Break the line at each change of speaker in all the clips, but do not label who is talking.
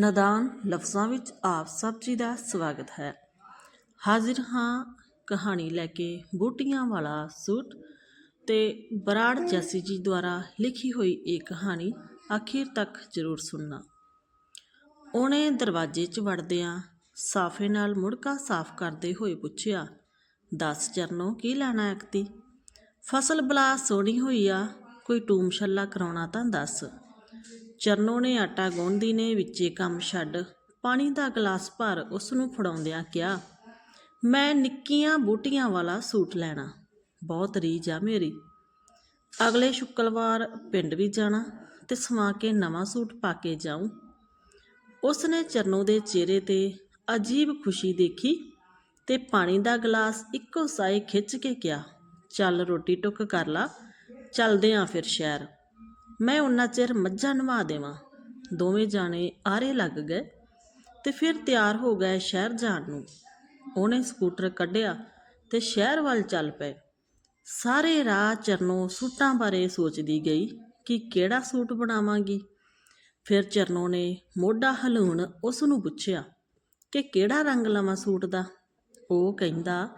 ਨਦਾਨ ਲਫ਼ਜ਼ਾਂ ਵਿੱਚ ਆਪ ਸਭ ਜੀ ਦਾ ਸਵਾਗਤ ਹੈ। ਹਾਜ਼ਰ ਹਾਂ ਕਹਾਣੀ ਲੈ ਕੇ ਬੂਟੀਆਂ ਵਾਲਾ ਸੂਟ ਤੇ ਬਰਾੜ ਜੈਸੀ ਜੀ ਦੁਆਰਾ ਲਿਖੀ ਹੋਈ ਇਹ ਕਹਾਣੀ ਆਖਿਰ ਤੱਕ ਜ਼ਰੂਰ ਸੁਣਨਾ। ਉਹਨੇ ਦਰਵਾਜ਼ੇ 'ਚ ਵੜਦਿਆਂ ਸਾਫੇ ਨਾਲ ਮੁੜਕਾ ਸਾਫ਼ ਕਰਦੇ ਹੋਏ ਪੁੱਛਿਆ, ਦੱਸ ਚਰਨੋਂ ਕੀ ਲੈਣਾ ਐਕਤੀ? ਫਸਲ ਬਲਾ ਸੋਹਣੀ ਹੋਈ ਆ, ਕੋਈ ਟੂਮ ਛੱਲਾ ਕਰਾਉਣਾ ਤਾਂ ਦੱਸ। ਚਰਨੋ ਨੇ ਆਟਾ ਗੁੰਨਦੀ ਨੇ ਵਿੱਚੇ ਕੰਮ ਛੱਡ, ਪਾਣੀ ਦਾ ਗਲਾਸ ਭਰ ਉਸ ਨੂੰ ਫੜਾਉਂਦਿਆਂ ਕਿਹਾ, ਮੈਂ ਨਿੱਕੀਆਂ ਬੂਟੀਆਂ ਵਾਲਾ ਸੂਟ ਲੈਣਾ, ਬਹੁਤ ਰੀਝ ਆ ਮੇਰੀ। ਅਗਲੇ ਸ਼ੁੱਕਰਵਾਰ ਪਿੰਡ ਵੀ ਜਾਣਾ ਤੇ ਸਵਾ ਕੇ ਨਵਾਂ ਸੂਟ ਪਾ ਕੇ ਜਾਊਂ। ਉਸ ਨੇ ਚਰਨੋ ਦੇ ਚਿਹਰੇ ਤੇ ਅਜੀਬ ਖੁਸ਼ੀ ਦੇਖੀ ਤੇ ਪਾਣੀ ਦਾ ਗਲਾਸ ਇੱਕੋ ਸਾਏ ਖਿੱਚ ਕੇ ਕਿਹਾ, ਚੱਲ ਰੋਟੀ ਟੁੱਕ ਕਰ ਲਾ, ਚੱਲਦੇ ਆਂ ਫਿਰ ਸ਼ਹਿਰ। ਮੈਂ ਉਨਾ ਚਿਰ ਮੱਝਾਂ ਨਵਾ ਦੇਵਾਂ। ਦੋਵੇਂ ਜਾਣੇ ਆਰੇ ਲੱਗ ਗਏ ਤੇ ਫਿਰ ਤਿਆਰ ਹੋ ਗਏ ਸ਼ਹਿਰ ਜਾਣ ਨੂੰ। ਉਹਨੇ ਸਕੂਟਰ ਕੱਢਿਆ ਤੇ ਸ਼ਹਿਰ ਵੱਲ ਚੱਲ ਪਏ। ਸਾਰੇ ਰਾਹ ਚਰਨੋ ਸੂਟਾਂ ਬਾਰੇ ਸੋਚਦੀ ਗਈ ਕਿ ਕਿਹੜਾ ਸੂਟ ਬਣਾਵਾਂਗੀ। ਫਿਰ ਚਰਨੋ ਨੇ ਮੋਢਾ ਹਲੂਣ ਉਸ ਨੂੰ ਪੁੱਛਿਆ ਕਿ ਕਿਹੜਾ ਰੰਗ ਲਵਾਂ ਸੂਟ ਦਾ? ਉਹ ਕਹਿੰਦਾ,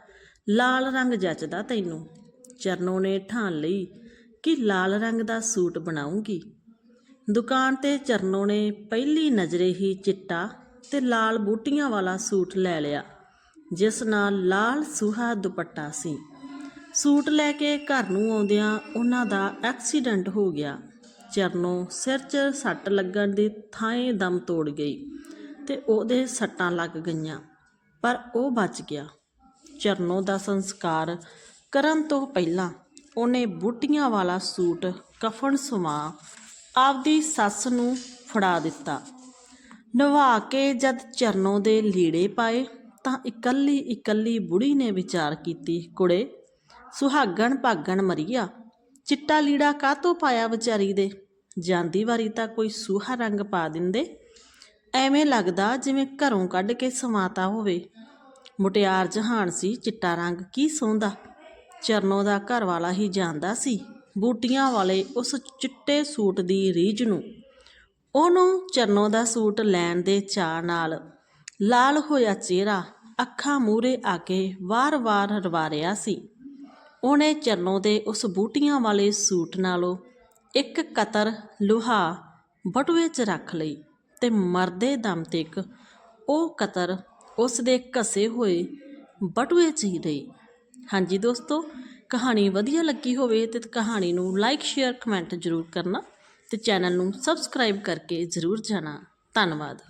ਲਾਲ ਰੰਗ ਜੱਚਦਾ ਤੈਨੂੰ। ਚਰਨੋ ਨੇ ਠਾਣ ਲਈ ਕਿ ਲਾਲ ਰੰਗ ਦਾ ਸੂਟ ਬਣਾਉਂਗੀ। ਦੁਕਾਨ ਤੇ ਚਰਨੋ ਨੇ ਪਹਿਲੀ ਨਜ਼ਰੇ ਹੀ ਚਿੱਟਾ ਤੇ ਲਾਲ ਬੂਟੀਆਂ ਵਾਲਾ ਸੂਟ ਲੈ ਲਿਆ, ਜਿਸ ਨਾਲ ਲਾਲ ਸੁਹਾ ਦੁਪੱਟਾ ਸੀ। ਸੂਟ ਲੈ ਕੇ ਘਰ ਨੂੰ ਆਉਂਦਿਆਂ ਉਹਨਾਂ ਦਾ ਐਕਸੀਡੈਂਟ ਹੋ ਗਿਆ। ਚਰਨੋ ਸਿਰ 'ਚ ਸੱਟ ਲੱਗਣ ਦੀ ਥਾਂ ਦਮ ਤੋੜ ਗਈ ਤੇ ਉਹਦੇ ਸੱਟਾਂ ਲੱਗ ਗਈਆਂ, ਪਰ ਉਹ ਬਚ ਗਿਆ। ਚਰਨੋ ਦਾ ਸੰਸਕਾਰ ਕਰਨ ਤੋਂ ਪਹਿਲਾਂ ਉਹਨੇ ਬੂਟੀਆਂ ਵਾਲਾ ਸੂਟ ਕਫਨ ਸੁਮਾ ਆਪਦੀ ਸੱਸ ਨੂੰ ਫੜਾ ਦਿੱਤਾ। ਨਵਾ ਕੇ ਜਦ ਚਰਨੋ ਦੇ ਲੀੜੇ ਪਾਏ ਤਾਂ ਇਕੱਲੀ ਇਕੱਲੀ ਬੁੜੀ ਨੇ ਵਿਚਾਰ ਕੀਤੀ, ਕੁੜੇ, ਸੁਹਾਗਣ ਭਾਗਣ ਮਰੀਆ, ਚਿੱਟਾ ਲੀੜਾ ਕਾਤੋਂ ਪਾਇਆ ਵਿਚਾਰੀ ਦੇ? ਜਾਂਦੀ ਵਾਰੀ ਤਾਂ ਕੋਈ ਸੂਹਾ ਰੰਗ ਪਾ ਦਿੰਦੇ। ਐਵੇਂ ਲੱਗਦਾ ਜਿਵੇਂ ਘਰੋਂ ਕੱਢ ਕੇ ਸਮਾਤਾ ਹੋਵੇ। ਮੁਟਿਆਰ ਜਹਾਨ ਸੀ ਚਿੱਟਾ ਰੰਗ, ਕੀ ਸੌਂਦਾ? ਚਰਨੋ ਦਾ ਘਰ ਵਾਲਾ ਹੀ ਜਾਣਦਾ ਸੀ। ਬੂਟੀਆਂ ਵਾਲੇ ਉਸ ਚਿੱਟੇ ਸੂਟ ਦੀ ਰੀਝ ਨੂੰ, ਉਹਨੂੰ ਚਰਨੋ ਦਾ ਸੂਟ ਲੈਣ ਦੇ ਚਾਅ ਨਾਲ ਲਾਲ ਹੋਇਆ ਚਿਹਰਾ ਅੱਖਾਂ ਮੂਰੇ ਆ ਕੇ ਵਾਰ-ਵਾਰ ਰਵਾਰਿਆ ਸੀ। ਉਹਨੇ ਚਰਨੋ ਦੇ ਉਸ ਬੂਟੀਆਂ ਵਾਲੇ ਸੂਟ ਨਾਲੋਂ ਇੱਕ ਕਤਰ ਲੋਹਾ ਬਟੂਏ 'ਚ ਰੱਖ ਲਈ ਤੇ ਮਰਦੇ ਦਮ ਤੱਕ ਉਹ ਕਤਰ ਉਸ ਦੇ ਘਸੇ ਹੋਏ ਬਟੂਏ 'ਚ ਹੀ ਰਹੀ। ਹਾਂਜੀ ਦੋਸਤੋ, ਕਹਾਣੀ ਵਧੀਆ ਲੱਗੀ ਹੋਵੇ ਤੇ ਕਹਾਣੀ ਨੂੰ ਲਾਈਕ ਸ਼ੇਅਰ ਕਮੈਂਟ ਜ਼ਰੂਰ ਕਰਨਾ ਤੇ ਚੈਨਲ ਨੂੰ ਸਬਸਕ੍ਰਾਈਬ ਕਰਕੇ ਜ਼ਰੂਰ ਜਾਣਾ। ਧੰਨਵਾਦ।